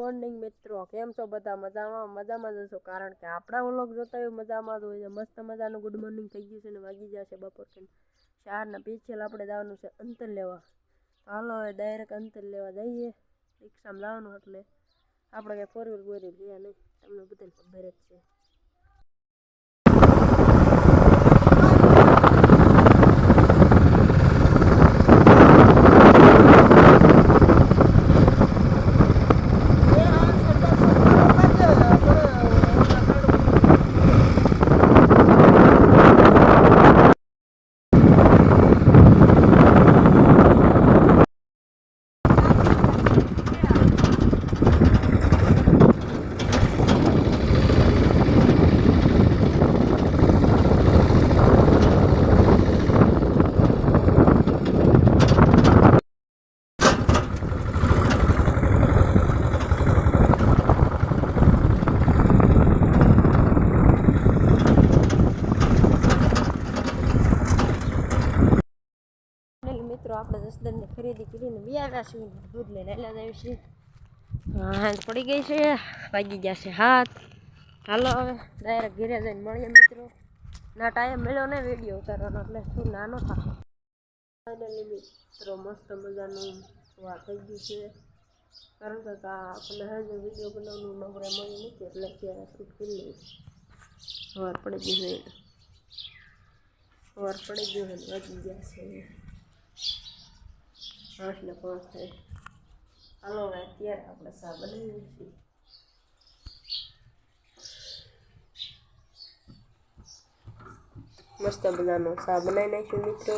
Morning મિત્રો, કેમ છો બધા? મજામાં? મજામાં જશો કારણ કે આપણા વ્લોગ જોતા હોય મજામાં જ હોય છે. મસ્ત મજાનું ગુડ મોર્નિંગ થઈ ગયું છે ને વાગી જશે બપોર કે ચારના પીછેલ આપણે જવાનું છે અંતર લેવા. હાલો હવે ડાયરેક્ટ અંતર લેવા જઈએ. રિક્ષામાં જવાનું એટલે આપણે કંઈ ફોર વ્હીલ બોર ગયા નહીં. તમને બધાને ખબર જ છે ફાઇનલી મિત્રો આપણે જસદનની ખરીદી કરીને બી આવ્યા છીએ દૂધ લઈને એટલે જ છે. હા, હાંજ પડી ગઈ છે. વાગી ગયા છે હાથ. હાલો હવે ડાયરેક્ટ ઘેરે જઈને મળીએ મિત્રો. ના ટાઈમ મળ્યો ને વીડિયો ઉતારવાનો, એટલે શું નાનો થાય ફાઇનલી મિત્રો, મસ્ત મજાનું વા થઈ ગયું છે. કારણ કે આપણે હજુ વીડિયો બનાવવાનું નવરે મળી નથી, એટલે અત્યારે શૂટ કરી લઈએ. વાર પડી ગયું છે. વાર પડી ગયું છે વાગી ગયા છે. આઠ ને પાંચ થાય હાલો, હવે અત્યારે આપણે સા બનાવીએ છીએ. મસ્ત બધાનો સા બનાવી નાખ્યું મિત્રો.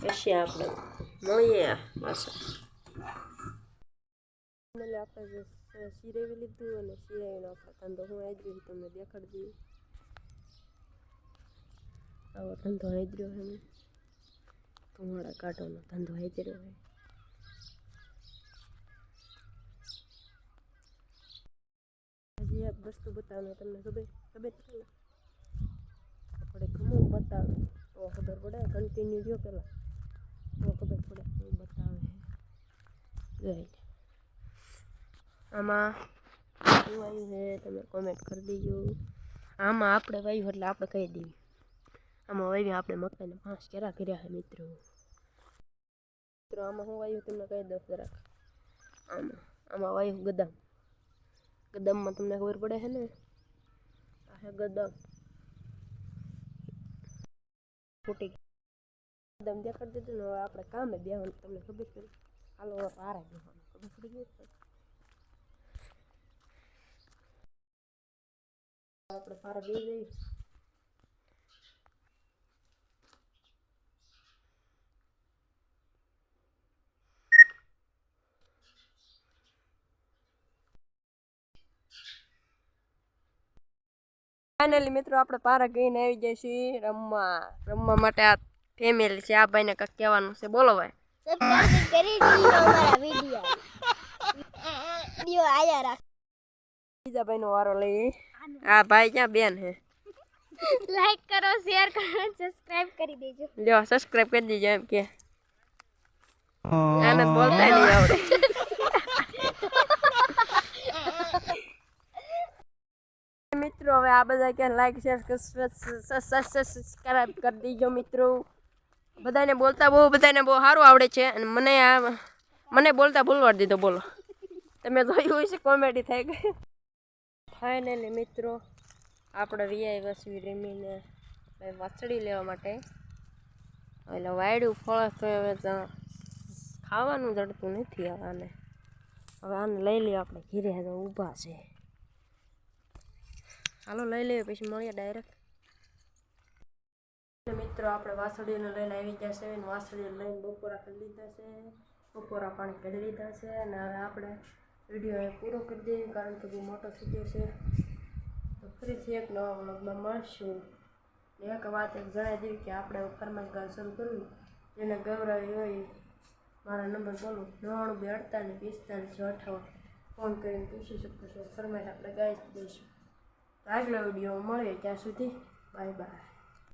પછી આપણે મળીએ પાછા. આપણે સિરાવી લીધું અને સિરાવીનો આપણે ધંધો હું આદર્યો તમને દેખાડી દઈએ આવો ધંધો આદર્યો મેં ધુમાડા કાઢવાનો ધંધો આદર્યો છે હજી એક વસ્તુ બતાવવાનું તમને ખબર ખબર છે ને આપણે ઘણું બતાવે તો ખબર પડે કન્ટિન્યુ જો પેલા તો ખબર પડે શું બતાવે છે જોઈ આમાં શું આવ્યું છે તમે કોમેન્ટ કરી દેજો આમાં આપણે વાવ્યું એટલે આપણે કહી દઈએ આમાં વાવ્યા આપણે મકાઈને પાંચ કેરા કર્યા છે મિત્રો. મિત્રો, આમાં હું વાવ્યું તમને કહી દઉં જરાક. આમાં આમાં વાવ્યું ગદામ. ગદામમાં તમને ખબર પડે છે ને? આ છે ગદામ. ફૂટી ગદામ દેખાડી દીધું ને, હવે આપણે કામે બેવાનું તમને ખબર પડી હાલો, હવે પારે બેવાનું ખબર પડી ગઈ આપણે પારા બે જઈએ. ફાઇનલી મિત્રો આપણે પારા ગઈને આવી જાય છીએ રમવા. રમવા માટે આ ફેમિલી છે આ ભાઈને કંઈક કહેવાનું છે. બોલો ભાઈ. બીજા ભાઈ દીજો અમારા વિડિયો વિડિયો આયા રાખ. બીજા ભાઈનો વારો લઈ આ ભાઈ ક્યાં બેન હે લાઈક કરો શેર કરો સબસ્ક્રાઇબ કરી દેજો. લ્યો સબસ્ક્રાઇબ કરી દેજો એમ કે. આને બોલતા નહીં આવડે. મિત્રો, હવે આ બધા ક્યાં લાઈક શેર સબસ્ક્રાઈબ કરી દીજો મિત્રો. બધાને બોલતા બહુ, બધાને બહુ સારું આવડે છે અને મને આ, મને બોલતા બોલવાડી દીધો, બોલો. તમે જોયું હશે કોમેડી થઈ ગઈ. ફાઇનલી મિત્રો, આપણે વીઆઈ વસવી રેમીને વાછડી લેવા માટે. એટલે વાયડું ફળ તો હવે ખાવાનું જડતું નથી હવે આને. હવે આને લઈ લઈએ આપણે ઘીરે ઊભા છે. હાલો, લઈ લઈએ, પછી મળીએ ડાયરેક્ટ મિત્રો, આપણે વાસળીને લઈને આવી ગયા છે અને વાસળીને લઈને બપોરા કરી લીધા છે. બપોરા પાણી કરી લીધા છે અને હવે આપણે વીડિયો પૂરો કરી દઈએ, કારણ કે બહુ મોટો થઈ ગયો છે. તો ફરીથી એક નવા વ્લોગમાં મળશું. એક વાત એક જણાવી દેવી કે આપણે ફાર્મસ ગાન શરૂ કરવું જેને ગૌરવી હોય, મારા નંબર બોલો નવ્વાણું બે અડતાલીસ પિસ્તાલીસ અઠાવન. ફોન કરીને પૂછી શકો છો ફરમાઈશ આપણે ગાઈ દઈશું. આગલા વીડિયો મળીએ ત્યાં સુધી બાય બાય